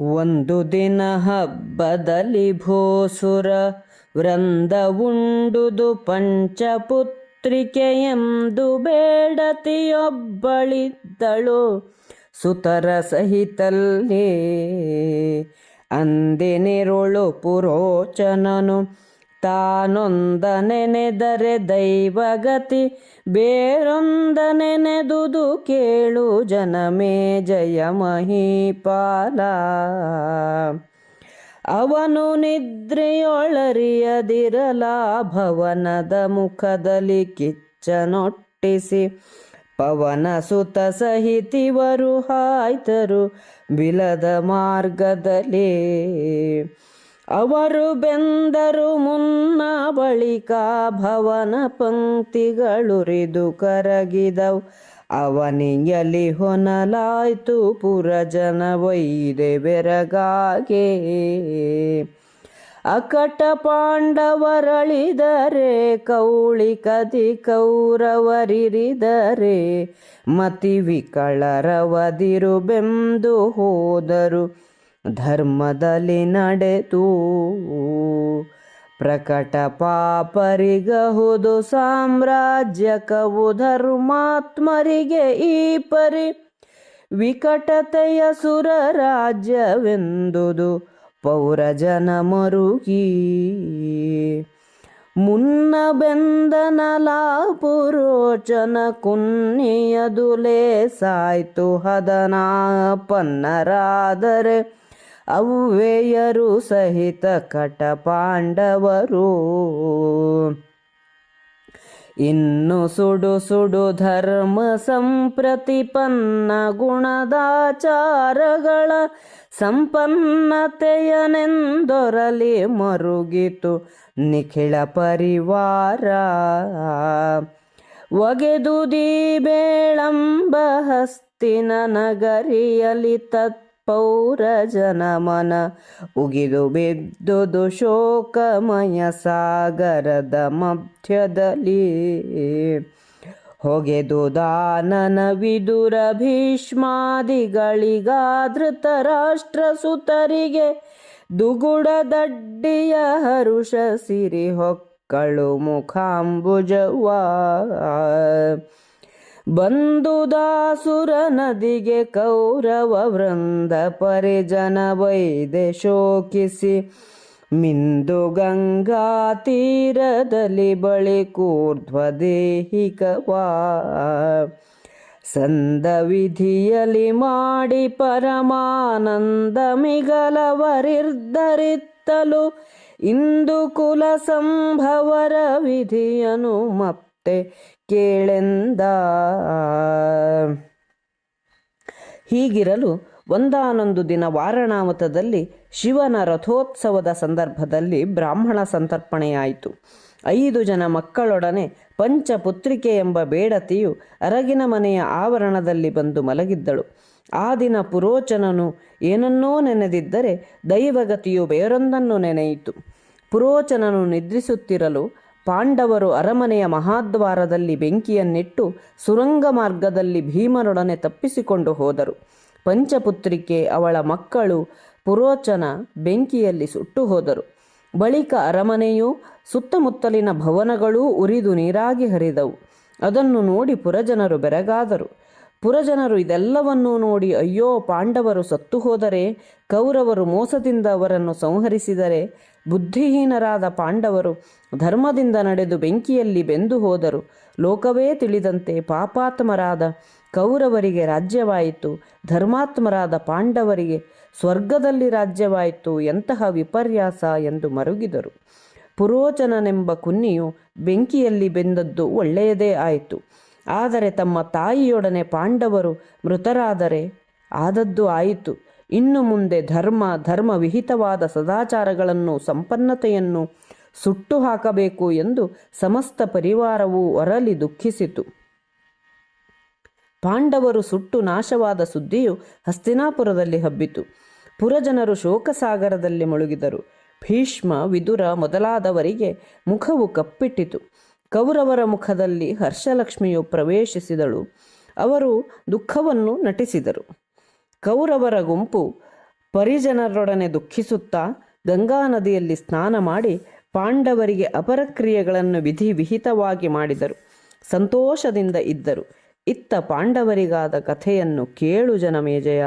ಒಂದು ದಿನ ಹಬ್ಬದಲ್ಲಿ ಭೋಸುರ ವೃಂದ ಉಂಡುದು ಪಂಚಪುತ್ರಿಕೆ ಎಂದು ಬೇಡತಿಯೊಬ್ಬಳಿದ್ದಳು ಸುತರ ಸಹಿತಲ್ಲೇ. ಅಂದಿನಿರುಳು ಪುರೋಚನನು ತಾನೊಂದ ನೆನೆದರೆ ದೈವಗತಿ ಬೇರೊಂದ ನೆನೆದುದು ಕೇಳು ಜನಮೇ ಜಯ ಮಹಿಪಾಲ. ಅವನು ನಿದ್ರೆಯೊಳರಿಯದಿರಲ ಭವನದ ಮುಖದಲ್ಲಿ ಕಿಚ್ಚನೊಟ್ಟಿಸಿ, ಪವನ ಸುತ ಸಹಿತಿವರು ಹಾಯ್ತರು ಬಿಲದ ಮಾರ್ಗದಲ್ಲಿ. ಅವರು ಬೆಂದರು ಮುನ್ನ ಬಳಿಕ ಭವನ ಪಂಕ್ತಿಗಳುರಿದು ಕರಗಿದವು. ಅವನಿಯಲಿ ಹೊನಲಾಯ್ತು ಪುರಜನ ವೈದೆ ಬೆರಗಾಗೆ. ಅಕಟ ಪಾಂಡವರಳಿದರೆ ಕೌಳಿ ಕದಿ ಕೌರವರಿರಿದರೆ ಮತಿ ವಿಕಳರವದಿರು ಬೆಂದು ಹೋದರು. ಧರ್ಮದಲ್ಲಿ ನಡೆದು ಪ್ರಕಟ ಪಾಪರಿಗಹುದು ಸಾಮ್ರಾಜ್ಯಕವು ಧರ್ಮಾತ್ಮರಿಗೆ ಈ ಪರಿ ವಿಕಟತೆಯ ಸುರ ರಾಜ್ಯವೆಂದುದು ಪೌರಜನ ಮರುಗಿ ಮುನ್ನ ಬೆಂದನಲ ಪುರೋಚನ ಕುನ್ನಿಯದುಲೇ ಸಾಯ್ತು ಹದನಾ ಪನ್ನರಾದರೆ ಅವ್ವೆಯರು ಸಹಿತ ಕಟ ಪಾಂಡವರು ಇನ್ನು ಸುಡು ಸುಡು ಧರ್ಮ ಸಂಪ್ರತಿಪನ್ನ ಗುಣದಾಚಾರಗಳ ಸಂಪನ್ನತೆಯನೆಂದೊರಲಿ ಮರುಗಿತು ನಿಖಿಳ ಪರಿವಾರ. ಒಗೆದುದಿ ಬೇಳಂಬ ಹಸ್ತಿನ ನಗರಿಯಲಿ ತತ್ಪೌರ ಜನಮನ ಉಗಿದು ಬಿದ್ದುದು ಶೋಕಮಯ ಸಾಗರದ ಮಧ್ಯದಲ್ಲಿ. ಹೊಗೆದು ದಾನನ ವಿದುರ ಭೀಷ್ಮಾದಿಗಳಿಗಾದೃತ ರಾಷ್ಟ್ರ ಸುತರಿಗೆ ದುಗುಡ ದಡ್ಡಿಯ ಹರುಷ ಸಿರಿ ಹೊಕ್ಕಳು ಮುಖಾಂಬುಜವ ಬಂದು ದಾಸುರ ನದಿಗೆ ಕೌರವ ವೃಂದ ಪರಿಜನ ವೈದೆ ಶೋಕಿಸಿ, ಮಿಂದು ಗಂಗಾ ತೀರದಲ್ಲಿ ಬಳಿ ಕೂರ್ಧ್ವದೇಹಿಕವಾ. ಸಂದ ವಿಧಿಯಲಿ ಮಾಡಿ ಪರಮಾನಂದ ಮಿಗಲವರಿರ್ಧರಿತ್ತಲು, ಇಂದು ಕುಲ ಸಂಭವರ ವಿಧಿಯನು ಮತ್ತೆ ಕೇಳೆಂದ. ಹೀಗಿರಲು ಒಂದಾನೊಂದು ದಿನ ವಾರಣಾವತದಲ್ಲಿ ಶಿವನ ರಥೋತ್ಸವದ ಸಂದರ್ಭದಲ್ಲಿ ಬ್ರಾಹ್ಮಣ ಸಂತರ್ಪಣೆಯಾಯಿತು. ಐದು ಜನ ಮಕ್ಕಳೊಡನೆ ಪಂಚಪುತ್ರಿಕೆ ಎಂಬ ಬೇಡತಿಯು ಅರಗಿನ ಮನೆಯ ಆವರಣದಲ್ಲಿ ಬಂದು ಮಲಗಿದ್ದಳು. ಆ ದಿನ ಪುರೋಚನನು ಏನನ್ನೋ ನೆನೆದಿದ್ದರೆ ದೈವಗತಿಯು ಬೇರೊಂದನ್ನು ನೆನೆಯಿತು. ಪುರೋಚನನು ನಿದ್ರಿಸುತ್ತಿರಲು ಪಾಂಡವರು ಅರಮನೆಯ ಮಹಾದ್ವಾರದಲ್ಲಿ ಬೆಂಕಿಯನ್ನಿಟ್ಟು ಸುರಂಗ ಮಾರ್ಗದಲ್ಲಿ ಭೀಮನೊಡನೆ ತಪ್ಪಿಸಿಕೊಂಡು ಹೋದರು. ಪಂಚಪುತ್ರಿಕೆ ಅವಳ ಮಕ್ಕಳು ಪುರೋಚನ ಬೆಂಕಿಯಲ್ಲಿ ಸುಟ್ಟು ಹೋದರು. ಬಳಿಕ ಅರಮನೆಯು ಸುತ್ತಮುತ್ತಲಿನ ಭವನಗಳೂ ಉರಿದು ನೀರಾಗಿ ಹರಿದವು. ಅದನ್ನು ನೋಡಿ ಪುರಜನರು ಬೆರಗಾದರು. ಪುರಜನರು ಇದೆಲ್ಲವನ್ನೂ ನೋಡಿ, ಅಯ್ಯೋ, ಪಾಂಡವರು ಸತ್ತು ಹೋದರೆ, ಕೌರವರು ಮೋಸದಿಂದ ಅವರನ್ನು ಸಂಹರಿಸಿದರೆ, ಬುದ್ಧಿಹೀನರಾದ ಪಾಂಡವರು ಧರ್ಮದಿಂದ ನಡೆದು ಬೆಂಕಿಯಲ್ಲಿ ಬೆಂದು ಹೋದರು. ಲೋಕವೇ ತಿಳಿದಂತೆ ಪಾಪಾತ್ಮರಾದ ಕೌರವರಿಗೆ ರಾಜ್ಯವಾಯಿತು, ಧರ್ಮಾತ್ಮರಾದ ಪಾಂಡವರಿಗೆ ಸ್ವರ್ಗದಲ್ಲಿ ರಾಜ್ಯವಾಯಿತು, ಎಂತಹ ವಿಪರ್ಯಾಸ ಎಂದು ಮರುಗಿದರು. ಪುರೋಚನನೆಂಬ ಕುನ್ನಿಯು ಬೆಂಕಿಯಲ್ಲಿ ಬೆಂದದ್ದು ಒಳ್ಳೆಯದೇ ಆಯಿತು. ಆದರೆ ತಮ್ಮ ತಾಯಿಯೊಡನೆ ಪಾಂಡವರು ಮೃತರಾದರೆ ಆದದ್ದು ಆಯಿತು. ಇನ್ನು ಮುಂದೆ ಧರ್ಮ ಧರ್ಮ ವಿಹಿತವಾದ ಸದಾಚಾರಗಳನ್ನು, ಸಂಪನ್ನತೆಯನ್ನು ಸುಟ್ಟು ಹಾಕಬೇಕು ಎಂದು ಸಮಸ್ತ ಪರಿವಾರವು ಒರಲಿ ದುಃಖಿಸಿತು. ಪಾಂಡವರು ಸುಟ್ಟು ನಾಶವಾದ ಸುದ್ದಿಯು ಹಸ್ತಿನಾಪುರದಲ್ಲಿ ಹಬ್ಬಿತು. ಪುರಜನರು ಶೋಕಸಾಗರದಲ್ಲಿ ಮುಳುಗಿದರು. ಭೀಷ್ಮ, ವಿದುರ ಮೊದಲಾದವರಿಗೆ ಮುಖವು ಕಪ್ಪಿಟ್ಟಿತು. ಕೌರವರ ಮುಖದಲ್ಲಿ ಹರ್ಷಲಕ್ಷ್ಮಿಯು ಪ್ರವೇಶಿಸಿದಳು. ಅವರು ದುಃಖವನ್ನು ನಟಿಸಿದರು. ಕೌರವರ ಗುಂಪು ಪರಿಜನರೊಡನೆ ದುಃಖಿಸುತ್ತಾ ಗಂಗಾ ನದಿಯಲ್ಲಿ ಸ್ನಾನ ಮಾಡಿ ಪಾಂಡವರಿಗೆ ಅಪರಕ್ರಿಯೆಗಳನ್ನು ವಿಧಿ ವಿಹಿತವಾಗಿ ಮಾಡಿದರು. ಸಂತೋಷದಿಂದ ಇದ್ದರು. ಇತ್ತ ಪಾಂಡವರಿಗಾದ ಕಥೆಯನ್ನು ಕೇಳು ಜನಮೇಜಯ.